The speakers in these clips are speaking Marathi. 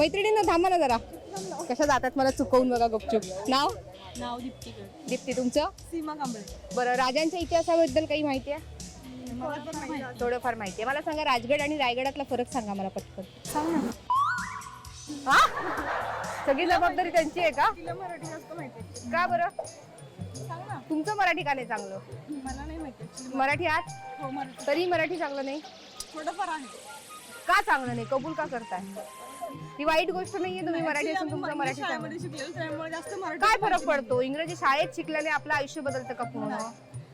मैत्रिणींना थांबा ना जरा. कशा जातात मला चुकवून बघा गपचूप. नाव? नाव दीप्तीकर दीप्ती तुमचं? सीमा कांबळे. बरं राजांच्या इतिहासाबद्दल काही माहिती आहे? थोडंफार माहिती आहे. मला सांगा राजगड आणि रायगडातला फरक सांगा मला पटकन. सांग ना. हा? सगळी जबाबदारी त्यांची आहे का? तिला मराठी जास्त माहिती का बरं? सांग ना. तुमचं मराठी का नाही चांगलं? मला नाही माहिती. मराठी आत हो मराठी. तरी मराठी चांगलं नाही. थोडंफार आहे. का चांगलं नाही? कबूल का करताय? ती वाईट गोष्ट नाहीये तुम्ही मराठी असून तुमचं मराठी चांगलं. शाळेमध्ये शिकलेलं त्यामुळे जास्त मराठी काय फरक पडतो? इंग्रजी शाळेत शिकल्याने आपलं आयुष्य बदलतं का पूर्ण?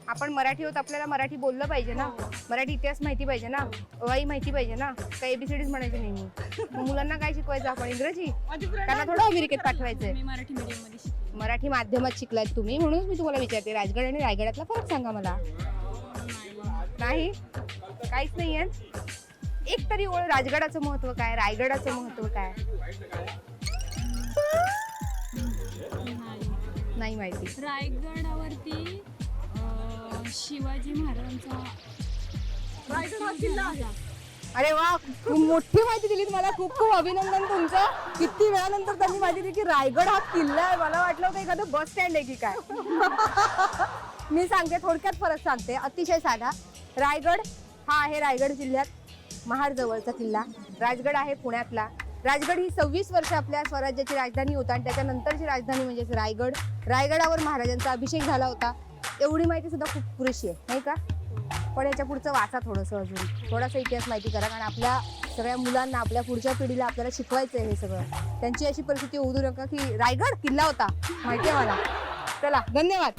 आपण मराठी होत आपल्याला मराठी बोललं पाहिजे ना? मराठी इतिहास माहिती पाहिजे ना? वाई माहिती पाहिजे ना? काय एबीसीडीज म्हणायचे नेहमी मग मुलांना काय शिकवायचं आपण? इंग्रजी? माझी त्यांना आहे, थोडं अमेरिकेत पाठवायचंय. मी मराठी मीडियममध्ये शिकले. मराठी माध्यमात शिकलात तुम्ही? म्हणून मी तुम्हाला विचारते. राजगड आणि रायगडातला फरक सांगा मला. नाही? काहीच नाहीये? एक तरी ओळ राजगडाचं महत्त्व काय? रायगडाचं महत्त्व काय? नाही. माहिती. रायगडावरती अं, शिवाजी महाराजांचा रायगड हा किल्ला आहे. अरे वा खूप मोठी माहिती दिली मला. खूप खूप अभिनंदन तुमचं. किती वेळानंतर त्यांनी माहिती दिली की रायगड हा किल्ला आहे. मला वाटलं होतं एखादं बस स्टँड आहे की काय. मी सांगते थोडक्यात फरक सांगते. अतिशय साधा. रायगड हा आहे रायगड जिल्ह्यात. महाडजवळचा किल्ला. राजगड आहे पुण्यातला. राजगड ही सव्वीस वर्ष आपल्या स्वराज्याची राजधानी होता आणि त्याच्यानंतरची राजधानी म्हणजेच रायगड. रायगडावर महाराजांचा अभिषेक झाला होता. एवढी माहिती सुद्धा खूप पुरेशी आहे नाही का? पण याच्या पुढचं वाचा थोडंसं अजून. थोडासा इतिहास माहिती करा कारण आपल्या सगळ्या मुलांना आपल्या पुढच्या पिढीला आपल्याला शिकवायचं आहे हे सगळं. त्यांची अशी परिस्थिती होऊ नका की रायगड किल्ला होता. माहिती आहे मला. चला धन्यवाद.